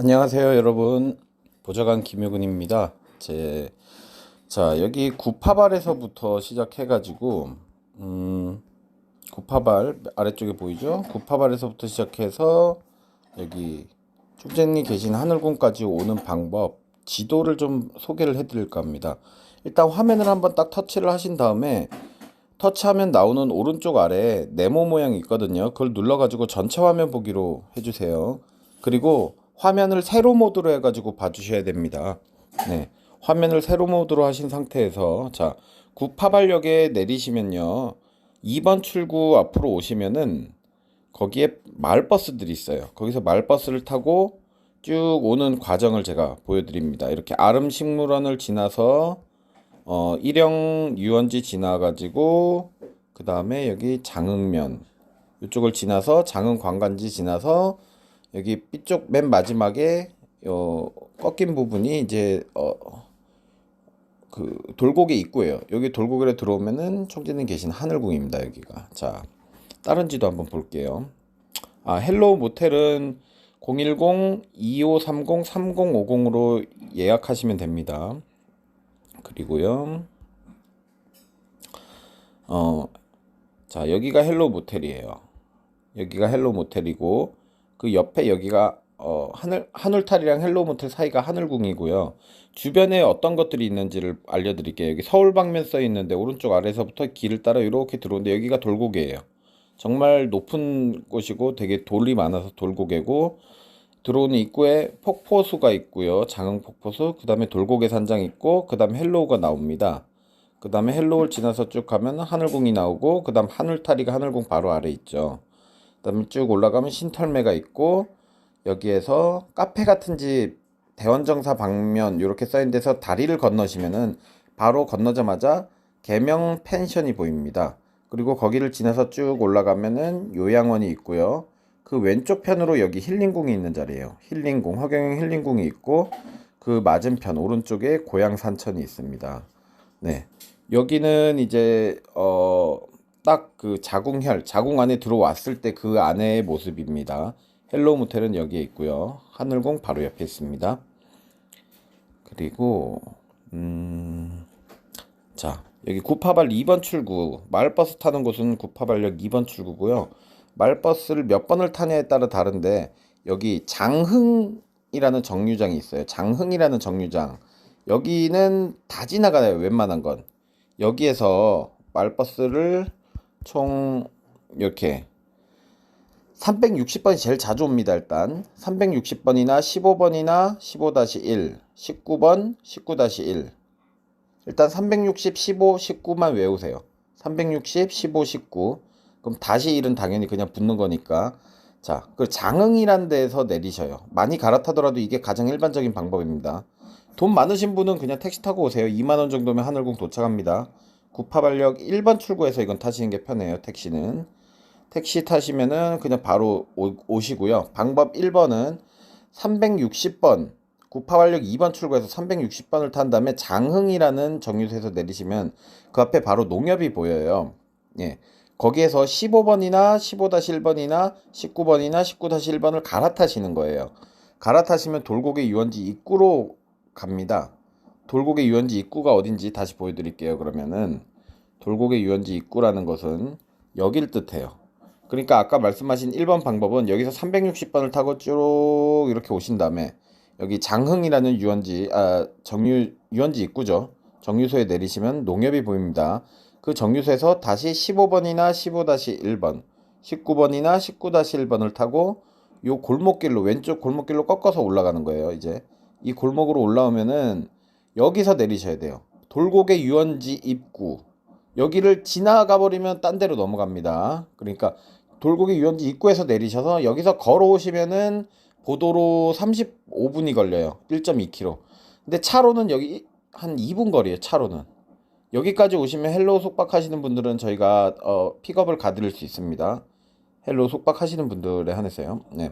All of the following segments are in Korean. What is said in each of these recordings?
안녕하세요, 여러분. 보좌관 김효근입니다. 제, 자, 여기 구파발에서부터 시작해 가지고, 음, 구파발, 아래쪽에 보이죠? 구파발에서부터 시작해서, 여기, 축제님 계신 하늘궁까지 오는 방법, 지도를 좀 소개를 해 드릴까 합니다. 일단 화면을 한번 딱 터치를 하신 다음에, 터치하면 나오는 오른쪽 아래에 네모 모양이 있거든요. 그걸 눌러 가지고 전체 화면 보기로 해주세요. 그리고 화면을 세로 모드로 해가지고 봐주셔야 됩니다. 네. 화면을 세로 모드로 하신 상태에서, 자, 구파발역에 내리시면요. 2번 출구 앞으로 오시면은 거기에 마을버스들이 있어요. 거기서 마을버스를 타고 쭉 오는 과정을 제가 보여드립니다. 이렇게 아름식물원을 지나서 어, 일영 유원지 지나가지고 그 다음에 여기 장흥면 이쪽을 지나서 장흥 관광지 지나서 여기 B쪽 맨 마지막에 어, 꺾인 부분이 이제 어, 그 돌고개 입구예요. 여기 돌고개로 들어오면은 총재님 계신 하늘궁입니다. 여기가 자 다른 지도 한번 볼게요. 아 헬로우 모텔은 010-2530-3050으로 예약하시면 됩니다. 그리고요. 어, 자, 여기가 헬로 모텔이에요. 여기가 헬로 모텔이고, 그 옆에 여기가, 어, 하늘, 하늘탈이랑 헬로 모텔 사이가 하늘궁이고요. 주변에 어떤 것들이 있는지를 알려드릴게요. 여기 서울 방면 써 있는데, 오른쪽 아래서부터 길을 따라 이렇게 들어오는데, 여기가 돌고개예요. 정말 높은 곳이고, 되게 돌이 많아서 돌고개고, 들어오는 입구에 폭포수가 있고요. 장흥 폭포수, 그 다음에 돌고개 산장 있고, 그 다음에 헬로우가 나옵니다. 그 다음에 헬로우를 지나서 쭉 가면 하늘궁이 나오고, 그 다음 하늘타리가 하늘궁 바로 아래 있죠. 그 다음에 쭉 올라가면 신털매가 있고, 여기에서 카페 같은 집, 대원정사 방면, 이렇게 써있는 데서 다리를 건너시면은 바로 건너자마자 계명 펜션이 보입니다. 그리고 거기를 지나서 쭉 올라가면은 요양원이 있고요. 그 왼쪽 편으로 여기 힐링궁이 있는 자리예요. 힐링궁, 허경영 힐링궁이 있고 그 맞은편 오른쪽에 고향 산천이 있습니다. 네. 여기는 이제 어 딱 그 자궁혈, 자궁 안에 들어왔을 때 그 안의 모습입니다. 헬로우 모텔은 여기에 있고요. 하늘궁 바로 옆에 있습니다. 그리고 음 자, 여기 구파발 2번 출구, 마을버스 타는 곳은 구파발역 2번 출구고요. 마을버스를 몇 번을 타냐에 따라 다른데 여기 장흥이라는 정류장이 있어요. 장흥이라는 정류장. 여기는 다 지나가요. 웬만한 건. 여기에서 마을버스를 총 이렇게 360번이 제일 자주 옵니다. 일단 360번이나 15번이나 15-1, 19번, 19-1. 일단 360, 15, 19만 외우세요. 360, 15, 19. 그럼 다시 1은 당연히 그냥 붙는 거니까. 자, 그 장흥이란 데에서 내리셔요. 많이 갈아타더라도 이게 가장 일반적인 방법입니다. 돈 많으신 분은 그냥 택시 타고 오세요. 2만 원 정도면 하늘궁 도착합니다. 구파발역 1번 출구에서 이건 타시는 게 편해요. 택시는. 택시 타시면은 그냥 바로 오, 오시고요. 방법 1번은 360번 구파발역 2번 출구에서 360번을 탄 다음에 장흥이라는 정류소에서 내리시면 그 앞에 바로 농협이 보여요. 예. 거기에서 15번이나 15-1번이나 19번이나 19-1번을 갈아타시는 거예요. 갈아타시면 돌고개 유원지 입구로 갑니다. 돌고개 유원지 입구가 어딘지 다시 보여드릴게요. 그러면은 돌고개 유원지 입구라는 것은 여길 뜻해요. 그러니까 아까 말씀하신 1번 방법은 여기서 360번을 타고 쭉 이렇게 오신 다음에 여기 장흥이라는 유원지 아 정유 유원지 입구죠. 정유소에 내리시면 농협이 보입니다. 그 정류소에서 다시 15번이나 15-1번, 19번이나 19-1번을 타고 요 골목길로 왼쪽 골목길로 꺾어서 올라가는 거예요. 이제 이 골목으로 올라오면은 여기서 내리셔야 돼요. 돌고개 유원지 입구 여기를 지나가 버리면 딴 데로 넘어갑니다. 그러니까 돌고개 유원지 입구에서 내리셔서 여기서 걸어오시면은 보도로 35분이 걸려요. 1.2km. 근데 차로는 여기 한 2분 거리에요. 차로는. 여기까지 오시면 헬로우 속박하시는 분들은 저희가 어, 픽업을 가드릴 수 있습니다. 헬로우 속박하시는 분들에 한해서요. 네.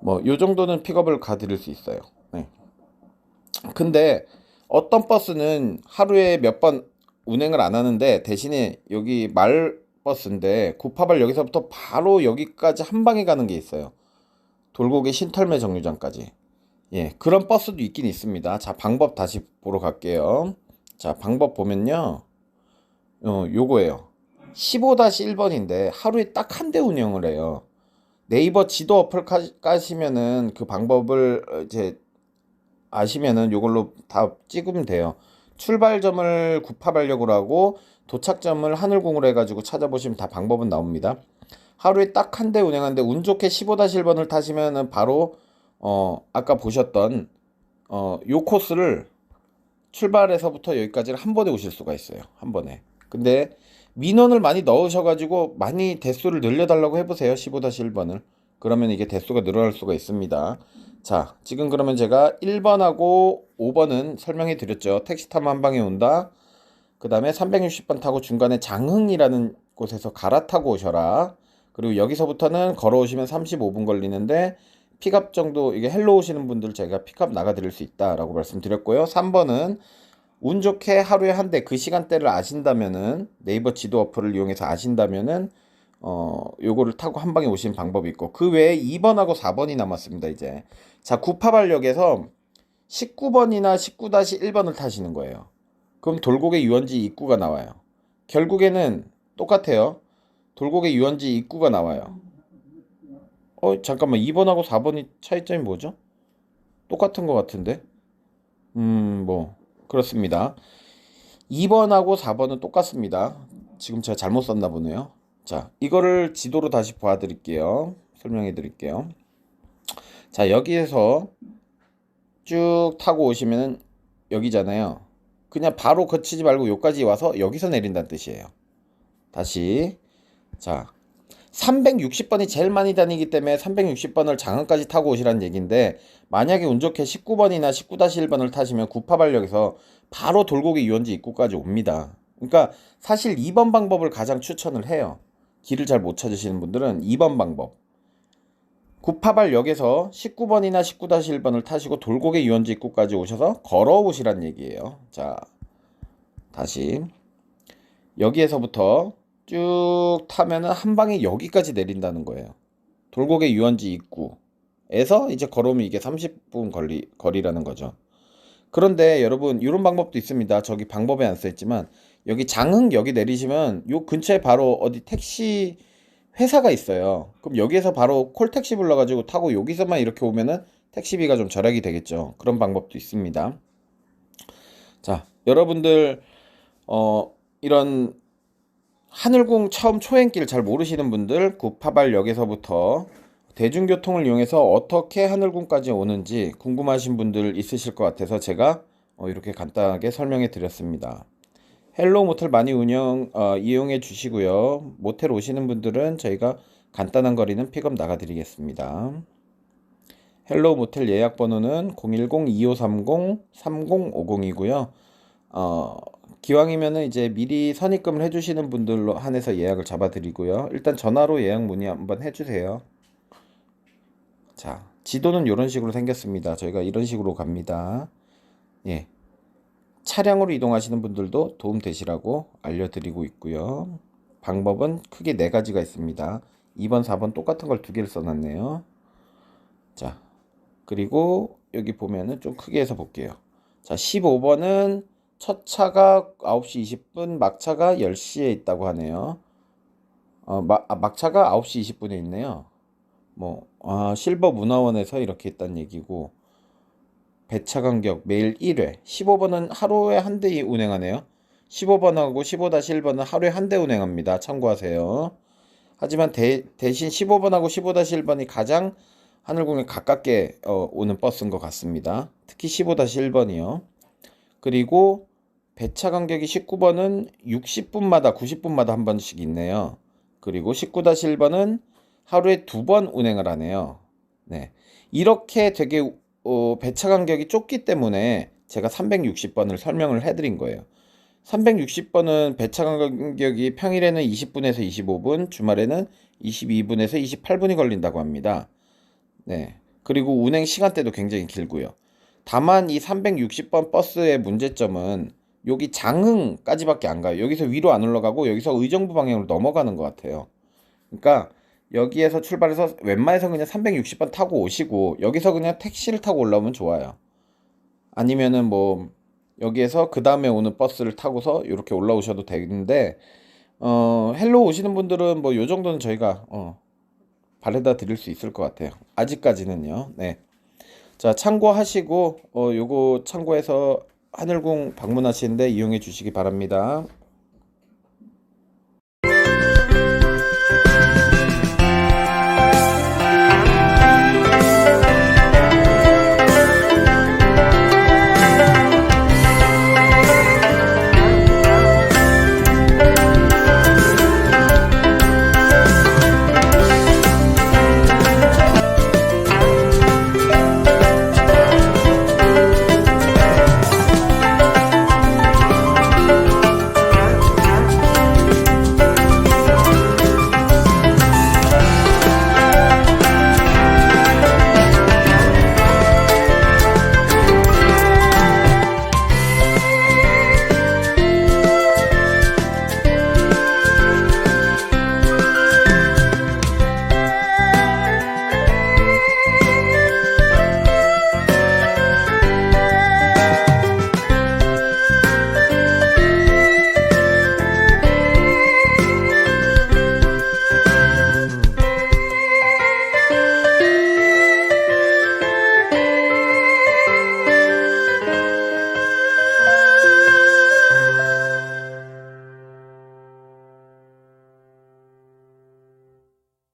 뭐 요 정도는 픽업을 가드릴 수 있어요. 네. 근데 어떤 버스는 하루에 몇 번 운행을 안 하는데 대신에 여기 말 버스인데 구파발 여기서부터 바로 여기까지 한 방에 가는 게 있어요. 돌고개 신털매 정류장까지. 예, 그런 버스도 있긴 있습니다. 자, 방법 다시 보러 갈게요. 자, 방법 보면요. 어, 요거예요. 15-1번인데 하루에 딱 한 대 운영을 해요. 네이버 지도 어플 까- 까시면은 그 방법을 어, 이제 아시면은 요걸로 다 찍으면 돼요. 출발점을 구파발력으로 하고 도착점을 하늘공으로 해가지고 찾아보시면 다 방법은 나옵니다. 하루에 딱 한 대 운행하는데 운 좋게 15-1번을 타시면은 바로 어 아까 보셨던 어요 코스를 출발해서부터 여기까지를 한 번에 오실 수가 있어요. 한 번에. 근데 민원을 많이 넣으셔가지고 많이 대수를 늘려달라고 해보세요. 15-1번을. 그러면 이게 대수가 늘어날 수가 있습니다. 자, 지금 그러면 제가 1번하고 5번은 설명해 드렸죠. 택시 타면 한 방에 온다. 그 다음에 360번 타고 중간에 장흥이라는 곳에서 갈아타고 오셔라. 그리고 여기서부터는 걸어오시면 35분 걸리는데 픽업 정도 이게 헬로 오시는 분들 제가 픽업 나가 드릴 수 있다라고 말씀드렸고요. 3번은 운 좋게 하루에 한 대 그 시간대를 아신다면은 네이버 지도 어플을 이용해서 아신다면은 어 요거를 타고 한 방에 오시는 방법이 있고 그 외에 2번하고 4번이 남았습니다 이제. 자 구파발역에서 19번이나 19-1번을 타시는 거예요. 그럼 돌고개 유원지 입구가 나와요. 결국에는 똑같아요. 돌고개 유원지 입구가 나와요. 어 잠깐만. 2번하고 4번이 차이점이 뭐죠? 똑같은 것 같은데? 음 뭐 그렇습니다. 2번하고 4번은 똑같습니다. 지금 제가 잘못 썼나 보네요 자 이거를 지도로 다시 보여드릴게요. 설명해 드릴게요. 자 여기에서 쭉 타고 오시면은 여기잖아요. 그냥 바로 거치지 말고 여기까지 와서 여기서 내린다는 뜻이에요. 다시. 자 360번이 제일 많이 다니기 때문에 360번을 장흥까지 타고 오시라는 얘기인데 만약에 운 좋게 19번이나 19-1번을 타시면 구파발역에서 바로 돌고기 유원지 입구까지 옵니다. 그러니까 사실 2번 방법을 가장 추천을 해요. 길을 잘 못 찾으시는 분들은 2번 방법. 구파발역에서 19번이나 19-1번을 타시고 돌고개 유원지 입구까지 오셔서 걸어오시란 얘기예요. 자, 다시 여기에서부터 쭉 타면은 한 방에 여기까지 내린다는 거예요. 돌고개 유원지 입구에서 이제 걸어오면 이게 30분 거리 거리라는 거죠. 그런데 여러분 이런 방법도 있습니다. 저기 방법에 안 써있지만 여기 장흥역이 내리시면 요 근처에 바로 어디 택시 회사가 있어요. 그럼 여기에서 바로 콜택시 불러가지고 타고 여기서만 이렇게 오면은 택시비가 좀 절약이 되겠죠. 그런 방법도 있습니다. 자, 여러분들 어 이런 하늘공 처음 초행길 잘 모르시는 분들 구파발역에서부터 대중교통을 이용해서 어떻게 하늘궁까지 오는지 궁금하신 분들 있으실 것 같아서 제가 어, 이렇게 간단하게 설명해 드렸습니다. 헬로 모텔 많이 운영 어, 이용해 주시고요. 모텔 오시는 분들은 저희가 간단한 거리는 픽업 나가 드리겠습니다. 헬로 모텔 예약 번호는 010-2530-3050이고요. 어, 기왕이면은 이제 미리 선입금을 해주시는 분들로 한해서 예약을 잡아드리고요. 일단 전화로 예약 문의 한번 해주세요. 자, 지도는 이런 식으로 생겼습니다. 저희가 이런 식으로 갑니다. 예. 차량으로 이동하시는 분들도 도움 되시라고 알려드리고 있고요. 방법은 크게 네 가지가 있습니다. 2번, 4번 똑같은 걸 두 개를 써놨네요. 자, 그리고 여기 보면은 좀 크게 해서 볼게요. 자, 15번은 첫 차가 9시 20분, 막차가 10시에 있다고 하네요. 어, 마, 아, 막차가 9시 20분에 있네요. 뭐, 아, 실버 문화원에서 이렇게 있다는 얘기고, 배차 간격 매일 1회. 15번은 하루에 한 대 운행하네요. 15번하고 15-1번은 하루에 한 대 운행합니다. 참고하세요. 하지만 대, 대신 15번하고 15-1번이 가장 하늘공에 가깝게 어, 오는 버스인 것 같습니다. 특히 15-1번이요. 그리고 배차 간격이 19번은 60분마다 90분마다 한 번씩 있네요. 그리고 19-1번은 하루에 두 번 운행을 하네요. 네. 이렇게 되게 어, 배차 간격이 좁기 때문에 제가 360번을 설명을 해드린 거예요. 360번은 배차 간격이 평일에는 20분에서 25분, 주말에는 22분에서 28분이 걸린다고 합니다. 네. 그리고 운행 시간대도 굉장히 길고요. 다만 이 360번 버스의 문제점은 여기 장흥까지밖에 안 가요. 여기서 위로 안 올라가고 여기서 의정부 방향으로 넘어가는 것 같아요. 그러니까 여기에서 출발해서 웬만해서 그냥 360번 타고 오시고 여기서 그냥 택시를 타고 올라오면 좋아요. 아니면은 뭐 여기에서 그 다음에 오는 버스를 타고서 이렇게 올라오셔도 되는데 어 헬로 오시는 분들은 뭐 요 정도는 저희가 어 바래다 드릴 수 있을 것 같아요. 아직까지는요. 네. 자, 참고하시고 어 요거 참고해서 하늘궁 방문하시는데 이용해 주시기 바랍니다.